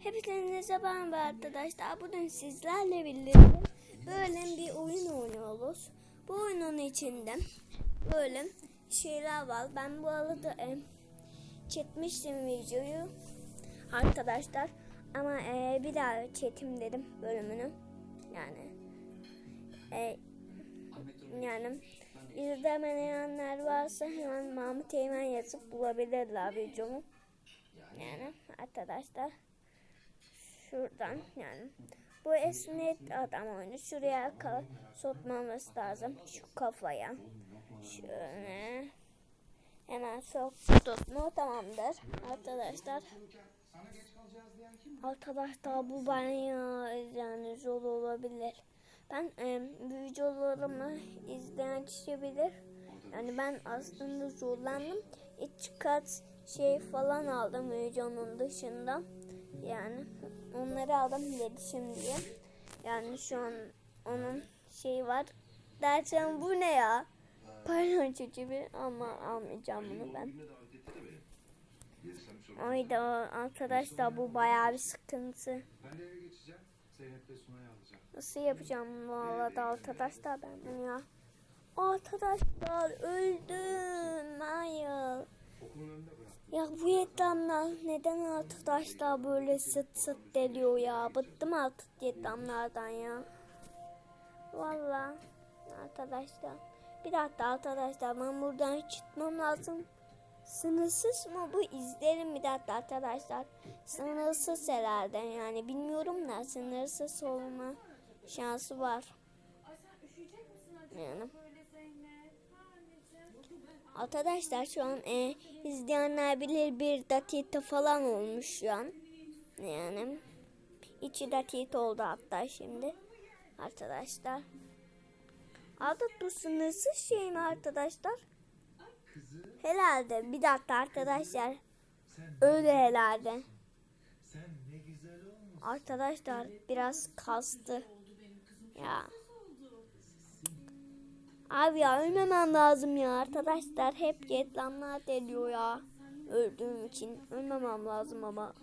Hepinize merhaba arkadaşlar. Bugün sizlerle birlikte böyle bir oyun oynuyoruz. Bu oyunun içinde böyle şeyler var. Ben bu arada e, çekmiştim videoyu arkadaşlar. Ama e, bir daha çekim dedim bölümünü. Yani e, yani izlemeyenler varsa hemen Mahmut Eymen yazıp bulabilirler videomu. Yani arkadaşlar şuradan yani. Bu esnet adam oyunu şuraya sokmamız lazım. Şu kafaya. Şöyle. Hemen soktuk mu tamamdır. Arkadaşlar. Arkadaşlar bu bayağı yani zor olabilir. Ben e, videolarımı izleyen kişi bilir. Yani ben aslında zorlandım. Hiç kat şey falan aldım videonun dışında yani onları aldım iletişim diye. Yani şu an onun şeyi var. Dersen bu ne ya? Palyaço gibi ama almayacağım bunu ben. Ayda arkadaşlar bu bayağı bir sıkıntı. Ben de eve geçeceğim. Zeynep'le Sunay'ı alacağım. Nasıl yapacağım valla da arkadaşlar ben bunu ya. Arkadaşlar öldüm. Hayır. Ya bu reklamlar neden arkadaşlar böyle sıt sıt deliyor ya. Bıktım artık reklamlardan ya. Valla arkadaşlar. Bir dakika arkadaşlar ben buradan çıkmam lazım. Sınırsız mı bu izlerim bir dakika arkadaşlar. Sınırsız herhalde yani bilmiyorum da sınırsız olma şansı var. Yani. Arkadaşlar şu an e, izleyenler bilir bir dakika falan olmuş şu an. Yani iki dakika oldu hatta şimdi. Arkadaşlar. Adı bu sınırsız şey mi arkadaşlar? Herhalde. Bir dakika arkadaşlar. Öyle herhalde. Arkadaşlar biraz kastı. Ya. Abi ya ölmemem lazım ya arkadaşlar. Hep reklamlar deliyor ya. Öldüğüm için ölmemem lazım ama.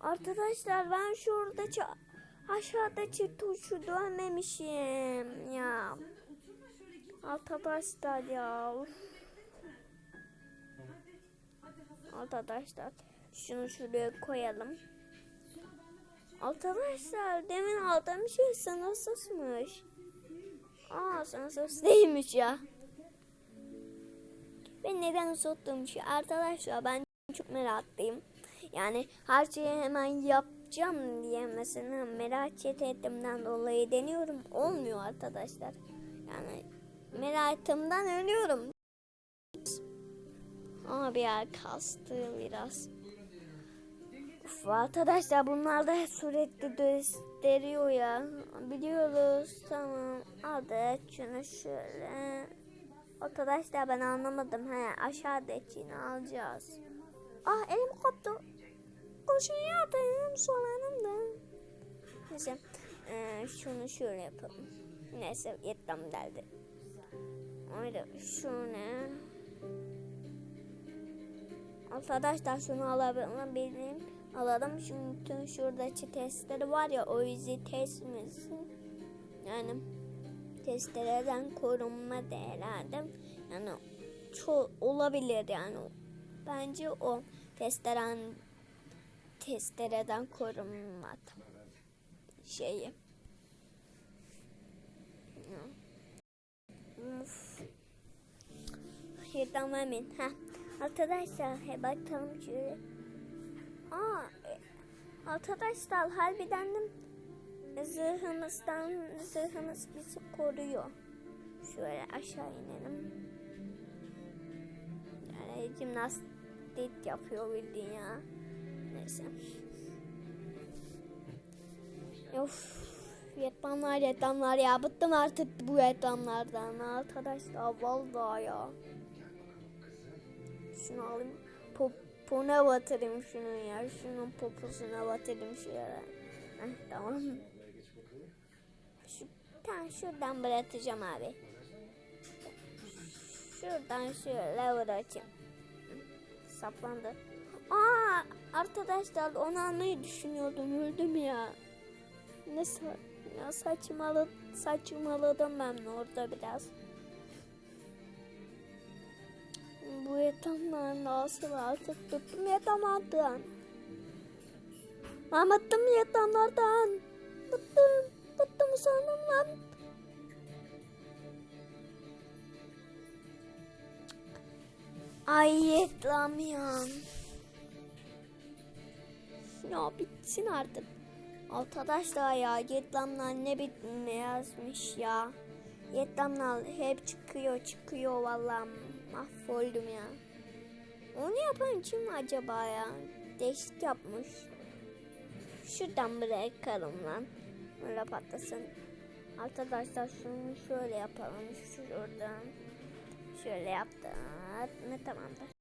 Arkadaşlar ben şurada ça- aşağıdaki tuşu dönmemişim ya. Arkadaşlar ya. Arkadaşlar şunu şuraya koyalım. Arkadaşlar demin aldığım şey sınırsızmış. Aa sınırsız değilmiş ya. Ben neden soktuğum şey arkadaşlar ben çok meraklıyım. Yani her şeyi hemen yapacağım diye mesela merak ettiğimden dolayı deniyorum. Olmuyor arkadaşlar. Yani merakımdan ölüyorum. Abi ya kastı biraz. Uf, arkadaşlar bunlar da sürekli gösteriyor ya. Biliyoruz tamam. Hadi şunu şöyle. Arkadaşlar ben anlamadım. He aşağıdakini alacağız. Ah elim koptu. Koşun yardım soranım da. Neyse ee, şunu şöyle yapalım. Neyse yetem derdi. Öyle şunu. Arkadaşlar şunu alabilirim. Alalım çünkü şuradaki testleri var ya o yüzden test misin? Yani testlerden korunma herhalde. Yani çok olabilir yani. Bence o testlerden testereden korunma şeyi. Uf. Yedim emin. Heh. Arkadaşlar he bakalım şöyle. Aa, e, arkadaşlar harbiden de zırhımızdan zırhımız bizi koruyor. Şöyle aşağı inelim. Yani jimnastik yapıyor bildiğin ya. Neyse. Of. Reklamlar reklamlar ya. Bıktım artık bu reklamlardan arkadaşlar. Vallahi ya. Şunu alayım. Popona batırayım şunu ya. Şunun poposuna batırayım şuraya. Heh, tamam. Şu, tamam şuradan bırakacağım abi. Şuradan şöyle bırakayım. Saplandı. Aa arkadaşlar onu almayı düşünüyordum öldüm ya. Ne sa ya saçmalı saçmaladım ben orada biraz. Bu yatamdan nasıl artık tuttum. Ben bıktım yatanlardan. Bıktım. Bıktım sandım lan. Ay yetlamıyorum. Ya bitsin artık. Arkadaşlar ya reklamlar ne bitme yazmış ya. Reklamlar hep çıkıyor çıkıyor vallahi mahvoldum ya. Onu yapan kim acaba ya? Değişik yapmış. Şuradan bırakalım lan. Öyle patlasın. Arkadaşlar şunu şöyle yapalım. Şuradan. Şöyle yaptık. Ne tamamdır.